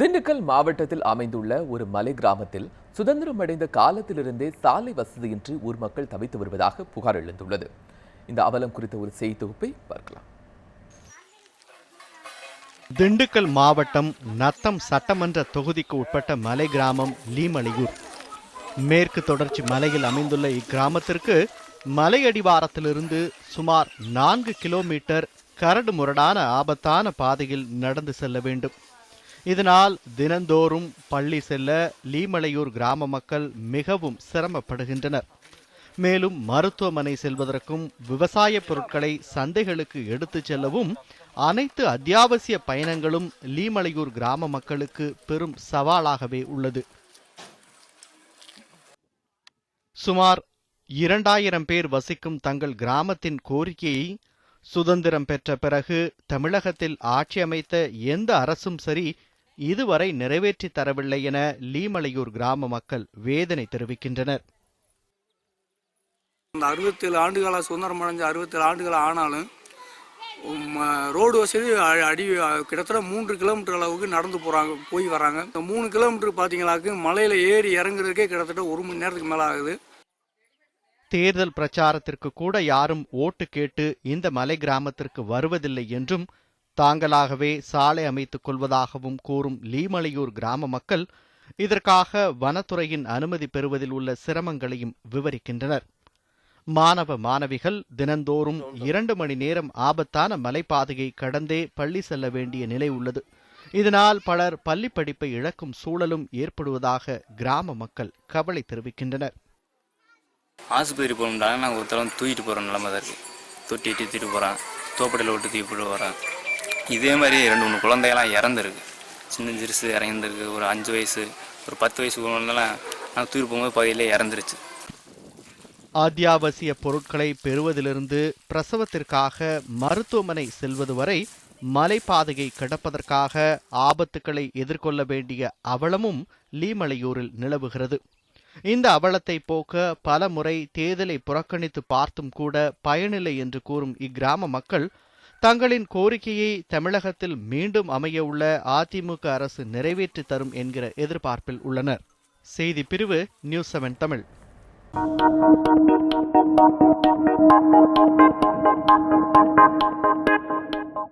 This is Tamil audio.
திண்டுக்கல் மாவட்டத்தில் அமைந்துள்ள ஒரு மலை கிராமத்தில் சுதந்திரம் அடைந்த காலத்திலிருந்தே சாலை வசதியின்றி ஊர் மக்கள் தவித்து வருவதாக புகார் எழுந்துள்ளது. இந்த அவலம் குறித்த ஒரு செய்தி தொகுப்பை பார்க்கலாம். திண்டுக்கல் மாவட்டம் நத்தம் சட்டமன்ற தொகுதிக்கு உட்பட்ட மலை கிராமம் லீமலையூர். மேற்கு தொடர்ச்சி மலையில் அமைந்துள்ள இக்கிராமத்திற்கு மலையடிவாரத்திலிருந்து சுமார் நான்கு கிலோமீட்டர் கரடு முரடான ஆபத்தான பாதையில் நடந்து செல்ல வேண்டும். இதனால் தினந்தோறும் பள்ளி செல்ல லீமலையூர் கிராம மக்கள் மிகவும் சிரமப்படுகின்றனர். மேலும் மருத்துவமனை செல்வதற்கும் விவசாய பொருட்களை சந்தைகளுக்கு எடுத்துச் செல்லவும் அனைத்து அத்தியாவசிய பயணங்களும் லீமலையூர் கிராம மக்களுக்கு பெரும் சவாலாகவே உள்ளது. சுமார் இரண்டாயிரம் பேர் வசிக்கும் தங்கள் கிராமத்தின் கோரிக்கையை சுதந்திரம் பெற்ற பிறகு தமிழகத்தில் ஆட்சி அமைத்த எந்த அரசும் சரி இதுவரை நிறைவேற்றி தரவில்லை என லீமலையூர் கிராம மக்கள் வேதனை தெரிவிக்கின்றனர். இந்த அறுபத்தேழு ஆண்டுகால சுதந்திரம் அடைஞ்ச அறுபத்தேழு ஆண்டுகள் ஆனாலும் ரோடு வசதி அடி கிட்டத்தட்ட மூன்று கிலோமீட்டர் அளவுக்கு நடந்து போகிறாங்க போய் வராங்க. இந்த மூணு கிலோமீட்டர் பார்த்தீங்களாக்கு மலையில் ஏறி இறங்குறதுக்கே கிட்டத்தட்ட ஒரு மணி நேரத்துக்கு மேலே ஆகுது. தேர்தல் பிரச்சாரத்திற்கு கூட யாரும் ஓட்டு கேட்டு இந்த மலை கிராமத்திற்கு வருவதில்லை என்றும் தாங்களாகவே சாலை அமைத்துக் கொள்வதாகவும் கூறும் லீமலையூர் கிராம மக்கள் இதற்காக வனத்துறையின் அனுமதி பெறுவதில் உள்ள சிரமங்களையும் விவரிக்கின்றனர். மாணவ மாணவிகள் தினந்தோறும் இரண்டு மணி நேரம் ஆபத்தான மலைப்பாதையை கடந்தே பள்ளி செல்ல வேண்டிய நிலை உள்ளது. இதனால் பலர் பள்ளி படிப்பை இழக்கும் சூழலும் ஏற்படுவதாக கிராம மக்கள் கவலை தெரிவிக்கின்றனர். ஆஸ்பத்திரி போகணுன்றாங்க நாங்கள் ஒருத்தரம் தூக்கிட்டு போகிற நிலமை தான் இருக்குது தொட்டிட்டு தூக்கிட்டு போகிறேன் தோப்படையில் விட்டு தூக்கிட்டு வரேன் இதே மாதிரி ரெண்டு மூணு குழந்தைகள்லாம் இறந்துருக்கு. சின்ன சிறுசு இறந்துருக்கு. ஒரு அஞ்சு வயசு ஒரு பத்து வயசு குழந்தைலாம் நாங்கள் தூர் போகும்போது பகுதியிலே இறந்துருச்சு. அத்தியாவசிய பொருட்களை பெறுவதிலிருந்து பிரசவத்திற்காக மருத்துவமனை செல்வது வரை மலைப்பாதையை கடப்பதற்காக ஆபத்துக்களை எதிர்கொள்ள வேண்டிய அவலமும் லீமலையூரில் நிலவுகிறது. இந்த அவலத்தை போக்க பல முறை தேர்தலை புறக்கணித்து பார்த்தும் கூட பயனில்லை என்று கூறும் இக்கிராம மக்கள் தங்களின் கோரிக்கையை தமிழகத்தில் மீண்டும் அமைய உள்ள அதிமுக அரசு நிறைவேற்றி தரும் என்கிற எதிர்பார்ப்பில் உள்ளனர். செய்தி பிரிவு நியூஸ் செவன் தமிழ்.